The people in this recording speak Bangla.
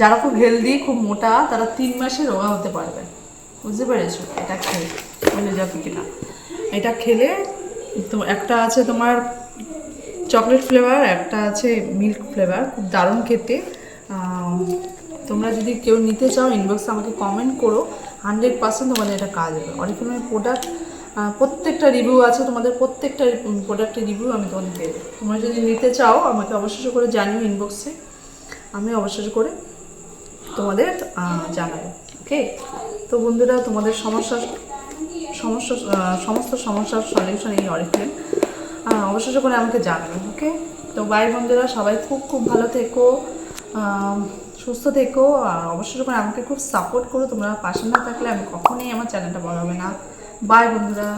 যারা খুব হেলদি খুব মোটা, তারা তিন মাসে রোগা হতে পারবে। বুঝতে পেরেছ? এটা খেয়ে বলে যাবে কিনা। এটা খেলে তো একটা আছে তোমার চকলেট ফ্লেভার একটা আছে মিল্ক ফ্লেভার খুব দারুণ খেতে। তোমরা যদি কেউ নিতে চাও ইনবক্সে আমাকে কমেন্ট করো। হান্ড্রেড পার্সেন্ট তোমাদের এটা কাজ হবে। অরিফিনের প্রোডাক্ট প্রত্যেকটা রিভিউ আছে, তোমাদের প্রত্যেকটা প্রোডাক্টের রিভিউ আমি তোমাদের দেবো। তোমরা যদি নিতে চাও, আমাকে অবশ্যই করে জানিও ইনবক্সে আমি অবশ্যই করে তোমাদের জানাব। ওকে তো বন্ধুরা, তোমাদের সমস্যা সমস্যা সমস্ত সমস্যার সলিউশন এই অরিফ্লেম অবশ্যই করে আমাকে জানাবেন ওকে তো বাই বন্ধুরা, সবাই খুব খুব ভালো থেকো সুস্থ থেকো, আর অবশ্যই করে আমাকে খুব সাপোর্ট করো, তোমরা পাশে না থাকলে আমি কখনোই আমার চ্যানেলটা বড় হবে না। বাই বন্ধুরা।